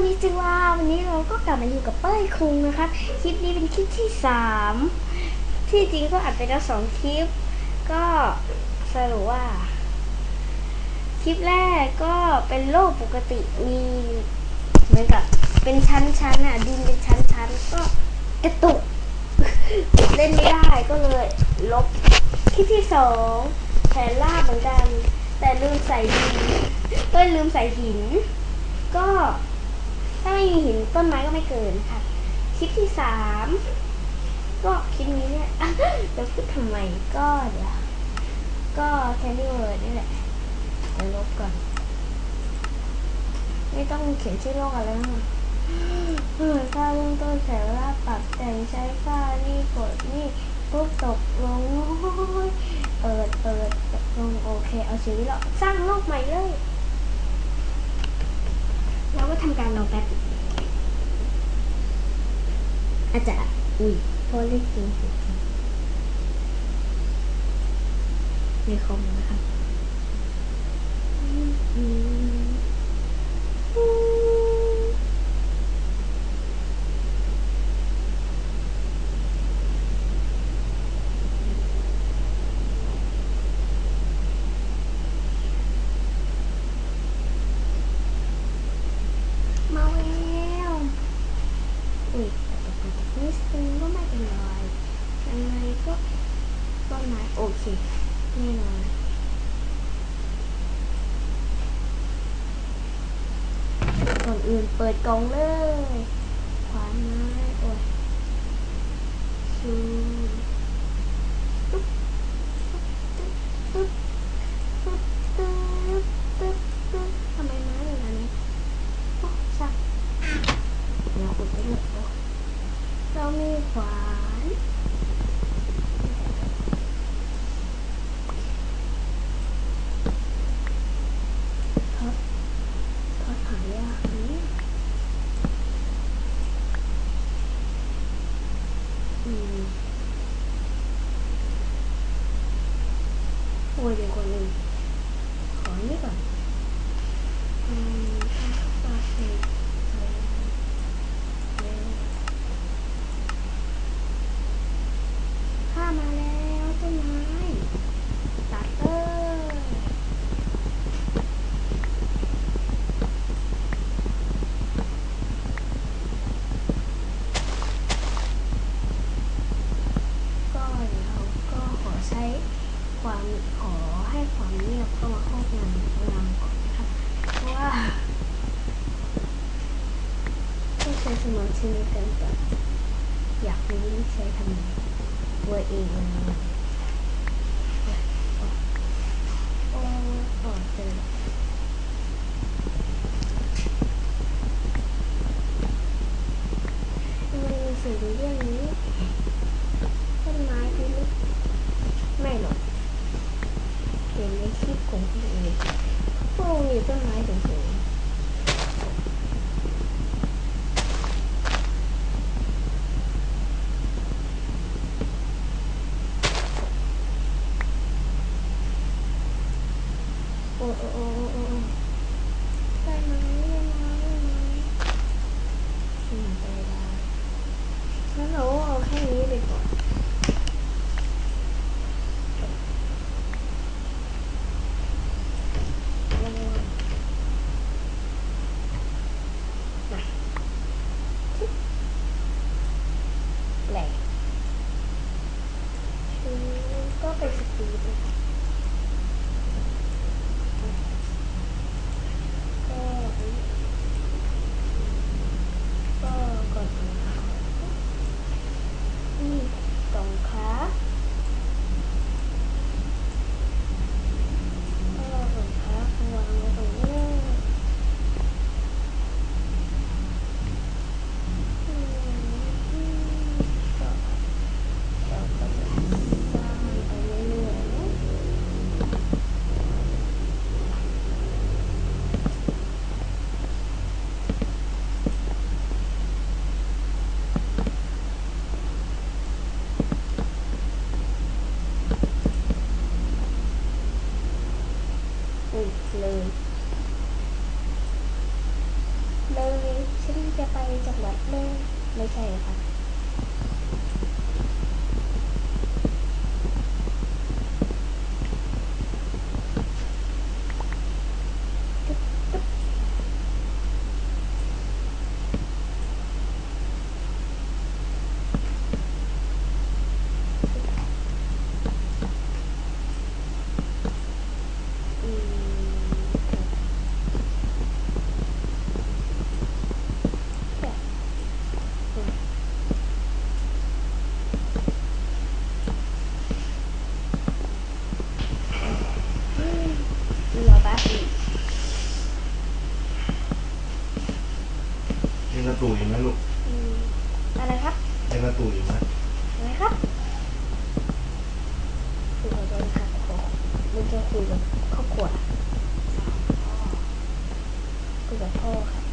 คนนี้จึงว่าวันนี้เราก็กลับมาอยู่กับเป้ยคุงนะครับ คลิปนี้เป็นคลิปที่สามที่จริงก็อัดไปแล้วสองคลิป ก็สรุปว่า คลิปแรกก็เป็นโลกปกติมีเหมือนกับเป็นชั้นๆน่ะดินเป็นชั้นๆก็กระตุก เล่นไม่ได้ก็เลยลบ คลิปที่สองแผนลาบเหมือนกัน แต่ลืมใส่ดินก็ลืมใส่หินก็ ถ้าไม่มีหินต้นไม้ก็ไม่เกิดค่ะ คลิปที่สามก็คลิปนี้เนี่ยจะพูดทำไมก็เดี๋ยวก็แคนดี้เวิร์ดนี่แหละเดี๋ยวลบก่อน ไม่ต้องเขียนชื่อโลกอะไรนะเออค่าเริ่มต้นแสนลาบปรับแต่งใช้ค่านี่กดนี่ปุ๊บตกลงโอ้ยเปิดเปิดตกลงโอเค เอาชีวิตเราสร้างโลกใหม่เลย เราก็ทำการรอแป๊บอาจจะอุ้ยพอเล่นเกมเสียงในคอมนะครับอืมอืมอืมมาแล้วอุ้ยแต่ตกตกนิดนึงก็ไม่เป็นไรยังไงก็ต้น ไม้โอเคแน่นอนก่อนอื่นเปิดกล่องเลยขวานไม้โอ้ยซู โอ้โอ้โอ้ได้ไหม กระตุยู่ไหมลูกอะไรครับเยันกระตุยู่ไหมอะไรครับคือเราจะหาของมันจะคุยกับครอบครัวคุยกับพ่อค่ะ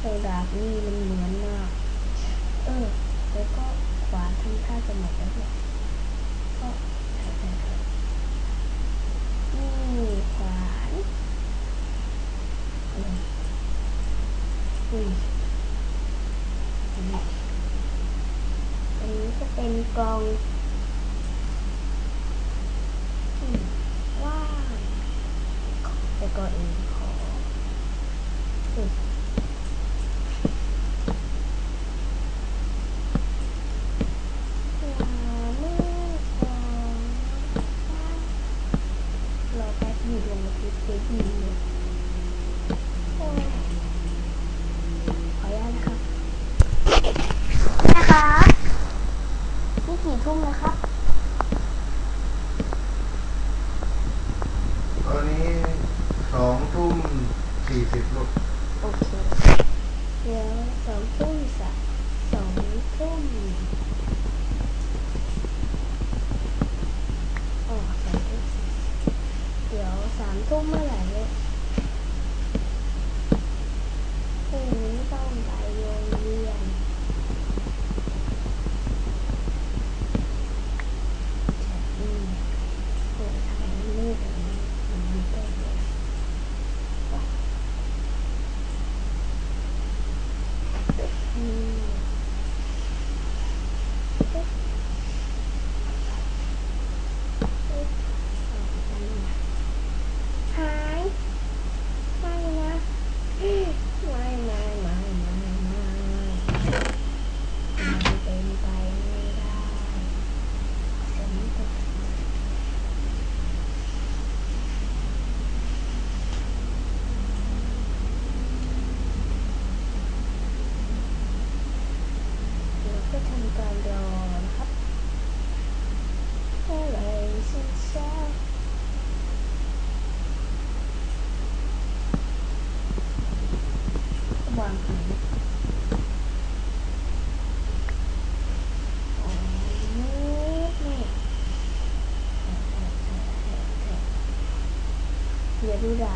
ไอ้ดาบนี่มันเหมือนมาก เออ แล้วก็ขวานทำท่าจะหมดแล้วเนี่ยก็ใช้ไปเถอะนี่ขวานอืมอุ้อันนี้จะเป็นกอง 对的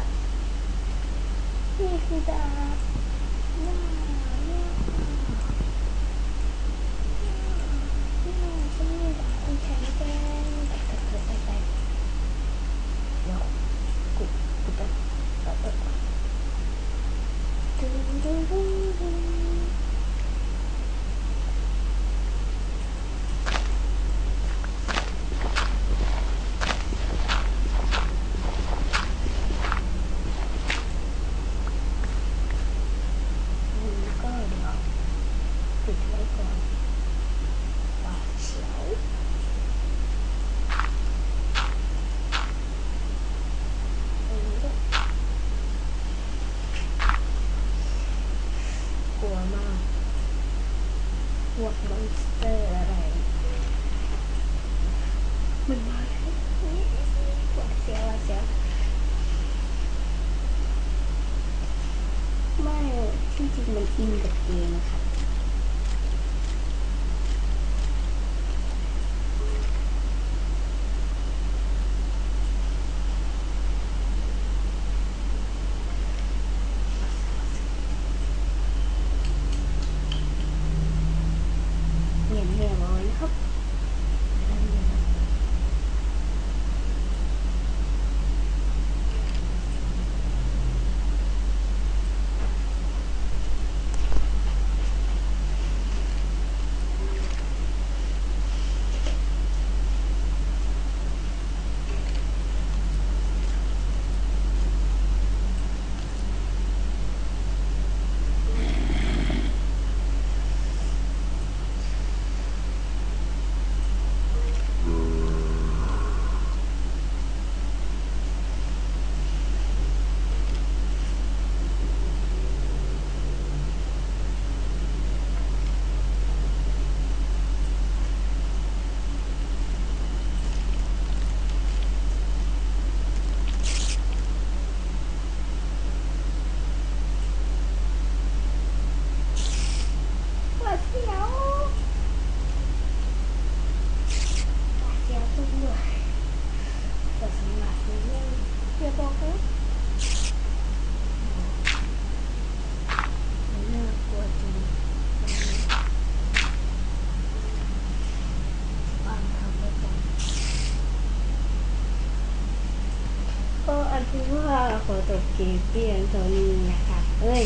เกมเพียงเท่านี้นะครับเอ้ย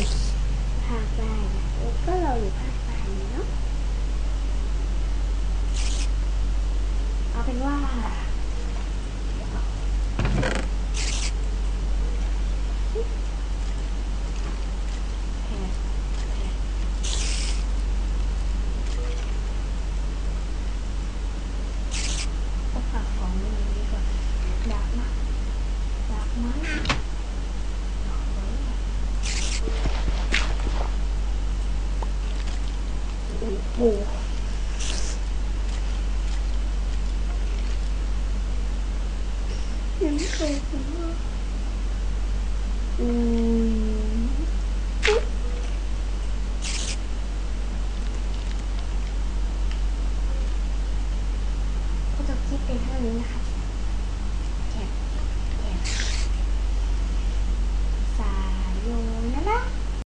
ภาคได้นะเออก็เราอยู่ภาคใต้เนาะเอาเป็นว่า แค่แค่ก็ฝากของไว้ในนี้ก่อนดักนะดักนะดักไว้ โ